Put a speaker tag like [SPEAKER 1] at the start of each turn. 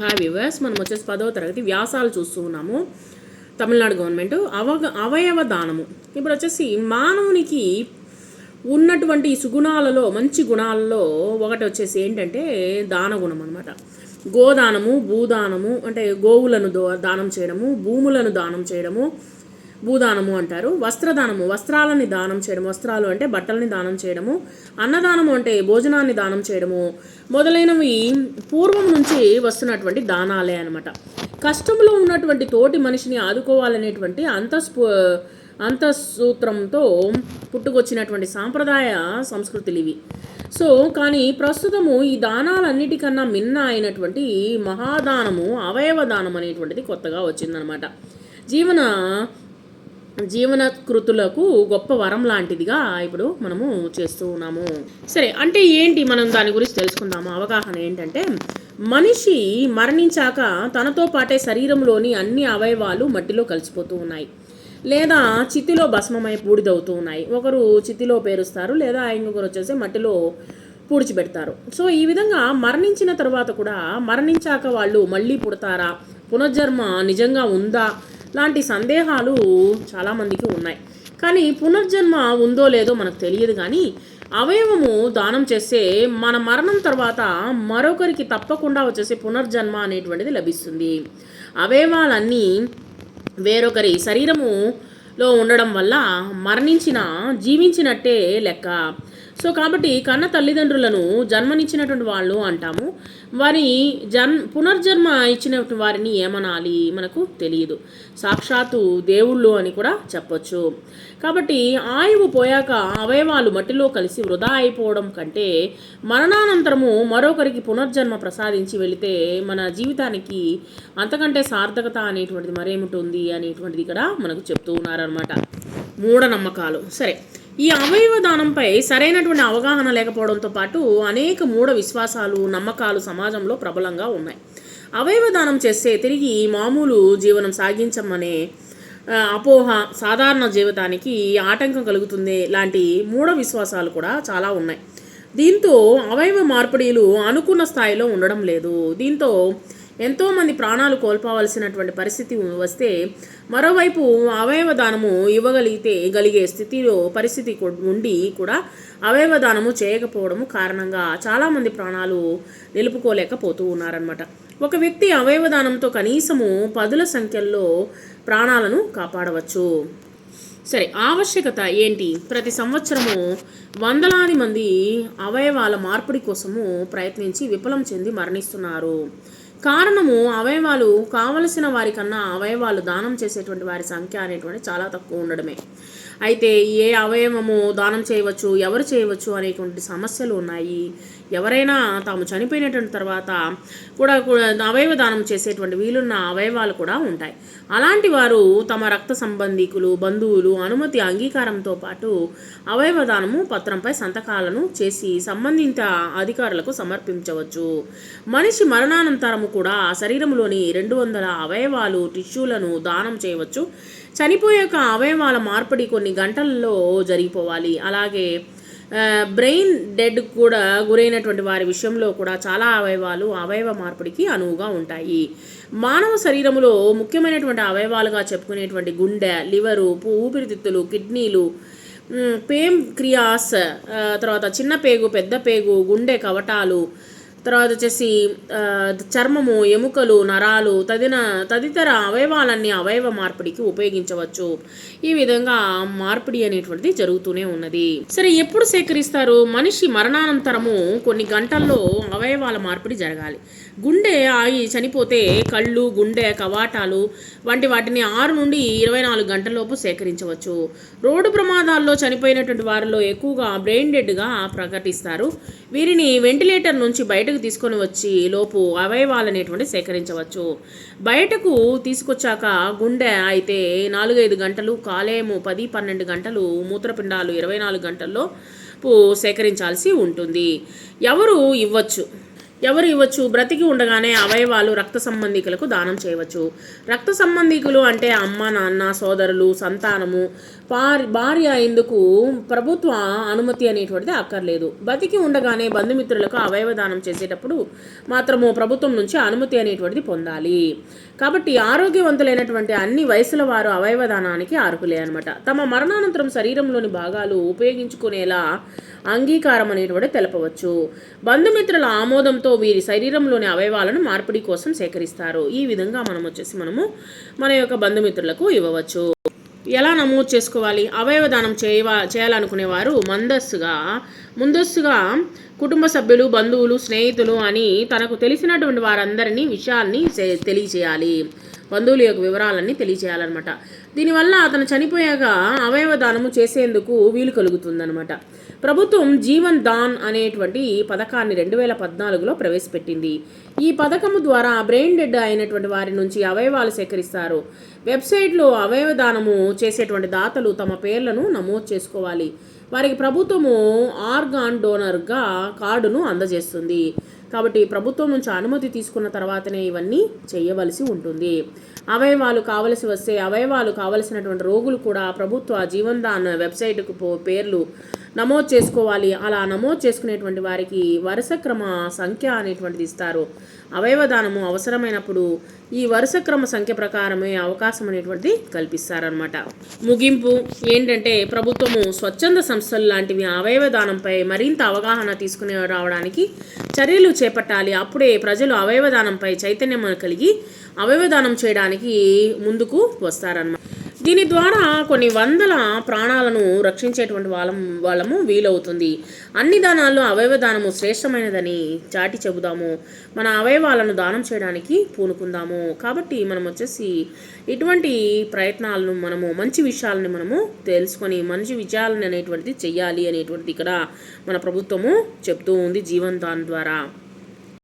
[SPEAKER 1] Hi viewers మనం వచ్చేసి పదవ తరగతి వ్యాసాలు చూస్తూ ఉన్నాము. తమిళనాడు గవర్నమెంట్ అవగ అవయవ దానము. ఇప్పుడు వచ్చేసి మానవునికి ఉన్నటువంటి సుగుణాలలో మంచి గుణాలలో ఒకటి వచ్చేసి ఏంటంటే దాన గుణం అనమాట గోదానము భూదానము అంటే గోవులను దో దానం చేయడము భూములను దానం చేయడము భూదానము అంటారు. వస్త్రదానము వస్త్రాలని దానం చేయడం వస్త్రాలు అంటే బట్టలని దానం చేయడము అన్నదానము అంటే భోజనాన్ని దానం చేయడము మొదలైనవి పూర్వం నుంచి వస్తున్నటువంటి దానాలే అనమాట కష్టంలో ఉన్నటువంటి తోటి మనిషిని ఆదుకోవాలనేటువంటి అంతఃస్ఫూ అంతఃసూత్రంతో పుట్టుకొచ్చినటువంటి సాంప్రదాయ సంస్కృతులు ఇవి. సో కానీ ప్రస్తుతము ఈ దానాలన్నిటికన్నా మిన్న అయినటువంటి మహాదానము అవయవ దానం అనేటువంటిది కొత్తగా వచ్చిందనమాట జీవన జీవనకృతులకు గొప్ప వరం లాంటిదిగా ఇప్పుడు మనము చేస్తూ ఉన్నాము. సరే అంటే ఏంటి మనం దాని గురించి తెలుసుకుందాము. అవగాహన ఏంటంటే మనిషి మరణించాక తనతో పాటే శరీరంలోని అన్ని అవయవాలు మట్టిలో కలిసిపోతూ ఉన్నాయి. లేదా చితిలో భస్మమై పూడిదవుతూ ఉన్నాయి. ఒకరు చితిలో పేరుస్తారు లేదా ఇంకొకరు వచ్చేసి మట్టిలో పూడ్చిపెడతారు. సో ఈ విధంగా మరణించిన తర్వాత కూడా మరణించాక వాళ్ళు మళ్ళీ పుడతారా? పునర్జన్మ నిజంగా ఉందా? లాంటి సందేహాలు చాలామందికి ఉన్నాయి. కానీ పునర్జన్మ ఉందో లేదో మనకు తెలియదు కానీ అవయవము దానం చేస్తే మన మరణం తర్వాత మరొకరికి తప్పకుండా వచ్చేసి పునర్జన్మ అనేటువంటిది లభిస్తుంది. అవయవాలన్నీ వేరొకరి శరీరములో ఉండడం వల్ల మరణించిన జీవించినట్టే లెక్క. సో కాబట్టి కన్న తల్లిదండ్రులను జన్మనిచ్చినటువంటి వాళ్ళు అంటాము. వారి జన్ పునర్జన్మ ఇచ్చినటువంటి వారిని ఏమనాలి మనకు తెలియదు. సాక్షాత్తు దేవుళ్ళు అని కూడా చెప్పొచ్చు. కాబట్టి ఆయువు పోయాక అవయవాలు మట్టిలో కలిసి వృధా అయిపోవడం కంటే మరణానంతరము మరొకరికి పునర్జన్మ ప్రసాదించి వెళితే మన జీవితానికి అంతకంటే సార్థకత అనేటువంటిది మరేమిటి అనేటువంటిది ఇక్కడ మనకు చెప్తూ ఉన్నారనమాట మూఢనమ్మకాలు. సరే. ఈ అవయవ దానంపై సరైనటువంటి అవగాహన లేకపోవడంతో పాటు అనేక మూఢ విశ్వాసాలు నమ్మకాలు సమాజంలో ప్రబలంగా ఉన్నాయి. అవయవ దానం చేస్తే తిరిగి మామూలు జీవనం సాగించమనే అపోహ సాధారణ జీవితానికి ఆటంకం కలుగుతుంది లాంటి మూఢ విశ్వాసాలు కూడా చాలా ఉన్నాయి. దీంతో అవయవ మార్పిడిలు అనుకున్న స్థాయిలో ఉండడం లేదు. దీంతో ఎంతోమంది ప్రాణాలు కోల్పోవలసినటువంటి పరిస్థితి వస్తే మరోవైపు అవయవ దానము ఇవ్వగలిగితే గలిగే స్థితిలో పరిస్థితి ఉండి కూడా అవయవ దానము చేయకపోవడము కారణంగా చాలామంది ప్రాణాలు నిలుపుకోలేకపోతూ ఉన్నారనమాట ఒక వ్యక్తి అవయవ దానంతో కనీసము పదుల సంఖ్యల్లో ప్రాణాలను కాపాడవచ్చు. సరే ఆవశ్యకత ఏంటి? ప్రతి సంవత్సరము వందలాది మంది అవయవాల మార్పిడి కోసము ప్రయత్నించి విఫలం చెంది మరణిస్తున్నారు. కారణము అవయవాలు కావలసిన వారికన్నా అవయవాలు దానం చేసేటువంటి వారి సంఖ్య అనేటువంటి చాలా తక్కువ ఉండడమే. అయితే ఏ అవయవము దానం చేయవచ్చు ఎవరు చేయవచ్చు అనేటువంటి సమస్యలు ఉన్నాయి. ఎవరైనా తాము చనిపోయినటువంటి తర్వాత కూడా అవయవ దానం చేసేటువంటి వీలున్న అవయవాలు కూడా ఉంటాయి. అలాంటి వారు తమ రక్త సంబంధికులు బంధువులు అనుమతి అంగీకారంతో పాటు అవయవ దానము పత్రంపై సంతకాలను చేసి సంబంధిత అధికారులకు సమర్పించవచ్చు. మనిషి మరణానంతరము కూడా శరీరంలోని రెండు వందల అవయవాలు టిష్యూలను దానం చేయవచ్చు. చనిపోయాక అవయవాల మార్పిడి కొన్ని గంటల్లో జరిగిపోవాలి. అలాగే బ్రెయిన్ డెడ్ కూడా గురైనటువంటి వారి విషయంలో కూడా చాలా అవయవాలు అవయవ మార్పిడికి అనువుగా ఉంటాయి. మానవ శరీరంలో ముఖ్యమైనటువంటి అవయవాలుగా చెప్పుకునేటువంటి గుండె లివరు ఊపిరితిత్తులు కిడ్నీలు పేమ్ క్రియాస్ తర్వాత చిన్న పేగు పెద్ద పేగు గుండె కవటాలు తర్వాత వచ్చేసి చర్మము ఎముకలు నరాలు తదిన తదితర అవయవాలన్నీ అవయవ మార్పిడికి ఉపయోగించవచ్చు. ఈ విధంగా మార్పిడి అనేటువంటిది జరుగుతూనే ఉన్నది. సరే ఎప్పుడు సేకరిస్తారు? మనిషి మరణానంతరము కొన్ని గంటల్లో అవయవాల మార్పిడి జరగాలి. గుండె ఆగి చనిపోతే కళ్ళు గుండె కవాటాలు వంటి వాటిని ఆరు నుండి ఇరవై నాలుగు గంటలలోపు సేకరించవచ్చు. రోడ్డు ప్రమాదాల్లో చనిపోయినటువంటి వారిలో ఎక్కువగా బ్రెయిన్ డెడ్గా ప్రకటిస్తారు. వీరిని వెంటిలేటర్ నుంచి బయటకు తీసుకొని వచ్చి లోపు అవయవాలు అనేటువంటి సేకరించవచ్చు. బయటకు తీసుకొచ్చాక గుండె అయితే నాలుగైదు గంటలు కాలేము పది పన్నెండు గంటలు మూత్రపిండాలు ఇరవై నాలుగు గంటల్లో సేకరించాల్సి ఉంటుంది. ఎవరు ఇవ్వచ్చు? ఎవరు ఇవ్వచ్చు? బ్రతికి ఉండగానే అవయవాలు రక్త సంబంధికులకు దానం చేయవచ్చు. రక్త సంబంధికులు అంటే అమ్మ నాన్న సోదరులు సంతానము. భార్య భార్య ఇందుకు ప్రభుత్వ అనుమతి అనేటువంటిది అక్కర్లేదు. బతికి ఉండగానే బంధుమిత్రులకు అవయవ దానం చేసేటప్పుడు మాత్రము ప్రభుత్వం నుంచి అనుమతి అనేటువంటిది పొందాలి. కాబట్టి ఆరోగ్యవంతులైనటువంటి అన్ని వయసుల వారు అవయవ దానానికి అర్హులే అనమాట తమ మరణానంతరం శరీరంలోని భాగాలు ఉపయోగించుకునేలా అంగీకారం అనేటువంటి తెలపవచ్చు. బంధుమిత్రుల ఆమోదంతో వీరి శరీరంలోని అవయవాలను మార్పిడి కోసం సేకరిస్తారు. ఈ విధంగా మనం వచ్చేసి మనము మన యొక్క బంధుమిత్రులకు ఇవ్వవచ్చు. ఎలా నమోదు చేసుకోవాలి? అవయవ దానం చేయవ చేయాలనుకునేవారు మందస్సుగా ముందస్తుగా కుటుంబ సభ్యులు బంధువులు స్నేహితులు అని తనకు తెలిసినటువంటి వారందరినీ విషయాల్ని తెలియజేయాలి. బంధువుల యొక్క వివరాలన్నీ తెలియచేయాలన్నమాట దీనివల్ల అతను చనిపోయాక అవయవ దానము చేసేందుకు వీలు కలుగుతుందన్నమాట. ప్రభుత్వం జీవన్ దాన్ అనేటువంటి పథకాన్ని రెండు వేల పద్నాలుగులో ప్రవేశపెట్టింది. ఈ పథకము ద్వారా బ్రెయిన్ డెడ్ అయినటువంటి వారి నుంచి అవయవాలు సేకరిస్తారు. వెబ్సైట్లో అవయవ దానము చేసేటువంటి దాతలు తమ పేర్లను నమోదు చేసుకోవాలి. వారికి ప్రభుత్వము ఆర్గాన్ డోనర్గా కార్డును అందజేస్తుంది. కాబట్టి ప్రభుత్వం నుంచి అనుమతి తీసుకున్న తర్వాతనే ఇవన్నీ చేయవలసి ఉంటుంది. అవయవాలు కావలసి వస్తే అవయవాలు కావలసినటువంటి రోగులు కూడా ప్రభుత్వ జీవన్ వెబ్సైట్కు పో పేర్లు నమోదు చేసుకోవాలి. అలా నమోదు చేసుకునేటువంటి వారికి వరుస క్రమ సంఖ్య అనేటువంటిది ఇస్తారు. అవయవదానము అవసరమైనప్పుడు ఈ వరుస క్రమ సంఖ్య ప్రకారమే అవకాశం అనేటువంటిది కల్పిస్తారనమాట ముగింపు ఏంటంటే ప్రభుత్వము స్వచ్ఛంద సంస్థలు లాంటివి అవయవదానంపై మరింత అవగాహన తీసుకుని రావడానికి చర్యలు చేపట్టాలి. అప్పుడే ప్రజలు అవయవదానంపై చైతన్యం కలిగి అవయవదానం చేయడానికి ముందుకు వస్తారన్నమాట. దీని ద్వారా కొన్ని వందల ప్రాణాలను రక్షించేటువంటి వాళ్ళం వాళ్ళము వీలవుతుంది. అన్ని దానాల్లో అవయవ దానము శ్రేష్టమైనదని చాటి చెబుదాము. మన అవయవాలను దానం చేయడానికి పూనుకుందాము. కాబట్టి మనం వచ్చేసి ఇటువంటి ప్రయత్నాలను మనము మంచి విషయాలను మనము తెలుసుకొని మంచి విజయాలను అనేటువంటిది చెయ్యాలి అనేటువంటిది ఇక్కడ మన ప్రభుత్వము చెప్తూ ఉంది జీవన్ దాన్ ద్వారా.